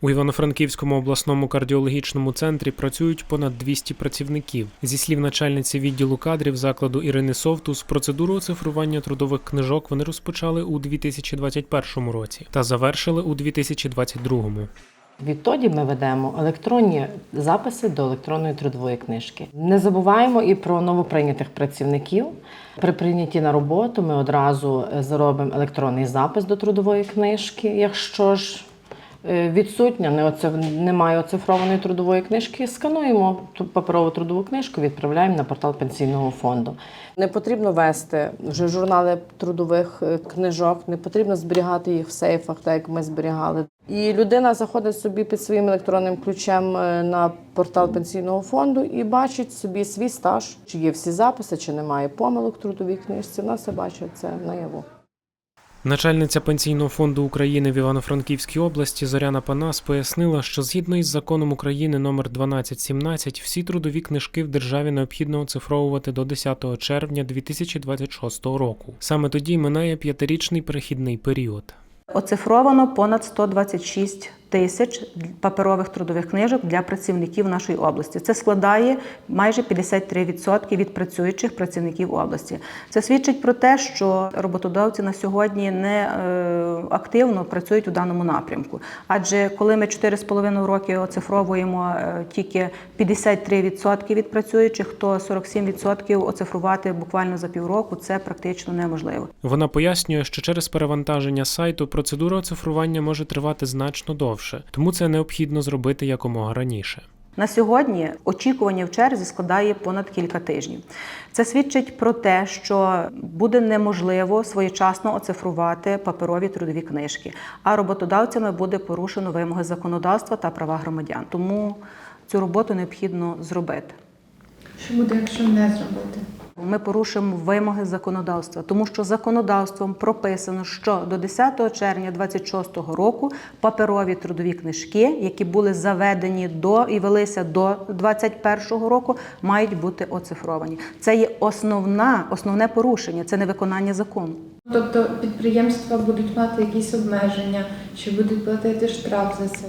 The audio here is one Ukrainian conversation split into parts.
У Івано-Франківському обласному кардіологічному центрі працюють понад 200 працівників. Зі слів начальниці відділу кадрів закладу Ірини Совтус, процедуру оцифрування трудових книжок вони розпочали у 2021 році та завершили у 2022. Відтоді ми ведемо електронні записи до електронної трудової книжки. Не забуваємо і про новоприйнятих працівників. При прийнятті на роботу ми одразу е, зробимо електронний запис до трудової книжки. Якщо ж відсутня, не оце- немає оцифрованої трудової книжки, скануємо ту паперову трудову книжку, відправляємо на портал пенсійного фонду. Не потрібно вести вже журнали трудових е, книжок, не потрібно зберігати їх в сейфах, так як ми зберігали. І людина заходить собі під своїм електронним ключем е, на портал пенсійного фонду і бачить собі свій стаж, чи є всі записи, чи немає помилок в трудовій книжці. Вона все бачить це наяву. Начальниця пенсійного фонду України в Івано-Франківській області Зоряна Панас пояснила, що згідно із законом України номер 1217 всі трудові книжки в державі необхідно оцифровувати до 10 червня 2026 року. Саме тоді минає п'ятирічний перехідний період. Оцифровано понад 126 тисяч паперових трудових книжок для працівників нашої області. Це складає майже 53% від працюючих працівників області. Це свідчить про те, що роботодавці на сьогодні не е, активно працюють у даному напрямку. Адже коли ми 4,5 роки оцифровуємо е, тільки 53% від працюючих, то 47% оцифрувати буквально за півроку це практично неможливо. Вона пояснює, що через перевантаження сайту процедура оцифрування може тривати значно довше, тому це необхідно зробити якомога раніше. На сьогодні очікування в черзі складає понад кілька тижнів. Це свідчить про те, що буде неможливо своєчасно оцифрувати паперові трудові книжки, а роботодавцями буде порушено вимоги законодавства та права громадян. Тому цю роботу необхідно зробити. Що буде, якщо не зробити? Ми порушимо вимоги законодавства, тому що законодавством прописано, що до 10 червня 2026 року паперові трудові книжки, які були заведені до і велися до 2021 року, мають бути оцифровані. Це є основна, основне порушення, це невиконання закону. Тобто підприємства будуть мати якісь обмеження, чи будуть платити штраф за це?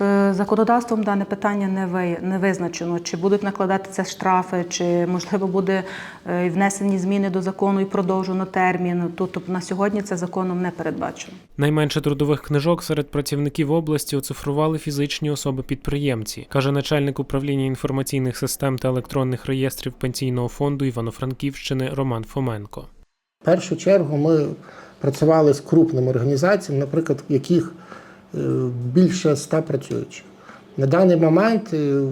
Е, Законодавством дане питання не ви не визначено, чи будуть накладати це штрафи, чи можливо буде е, внесені зміни до закону і продовжено термін. Тобто на сьогодні це законом не передбачено. Найменше трудових книжок серед працівників області оцифрували фізичні особи-підприємці, каже начальник управління інформаційних систем та електронних реєстрів пенсійного фонду Івано-Франківщини Роман Фоменко. В першу чергу ми працювали з крупними організаціями, наприклад, в яких більше 100 працюючих. На даний момент е,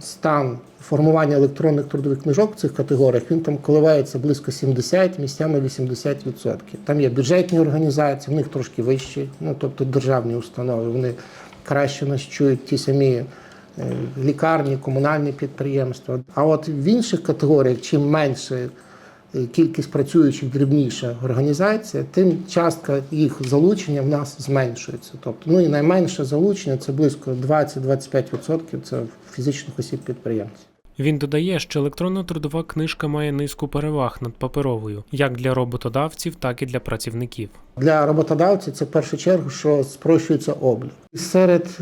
стан формування електронних трудових книжок в цих категоріях він там коливається близько 70, місцями 80%. Там є бюджетні організації, в них трошки вищі, ну тобто державні установи, вони краще нас чують ті самі е, лікарні, комунальні підприємства. А от в інших категоріях, чим менше е, кількість працюючих дрібніша організація, тим частка їх залучення в нас зменшується. Тобто, ну і найменше залучення це близько 20-25% це фізичних осіб підприємців. Він додає, що електронна трудова книжка має низку переваг над паперовою, як для роботодавців, так і для працівників. Для роботодавця це в першу чергу, що спрощується облік. Серед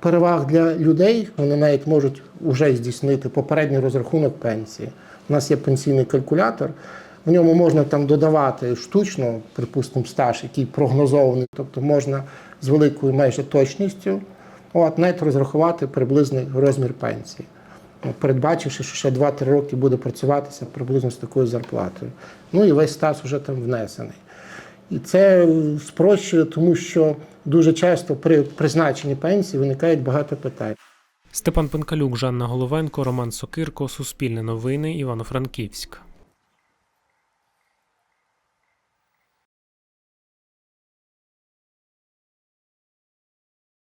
переваг для людей вони навіть можуть вже здійснити попередній розрахунок пенсії. У нас є пенсійний калькулятор. В ньому можна там додавати штучно, припустимо, стаж, який прогнозований, тобто можна з великою майже точністю от, навіть розрахувати приблизний розмір пенсії, передбачивши, що ще 2-3 роки буде працюватися приблизно з такою зарплатою. Ну і весь стаж вже там внесений. І це спрощує, тому що дуже часто при призначенні пенсії виникають багато питань. Степан Пенкалюк, Жанна Головенко, Роман Сокирко, Суспільне новини, Івано-Франківськ.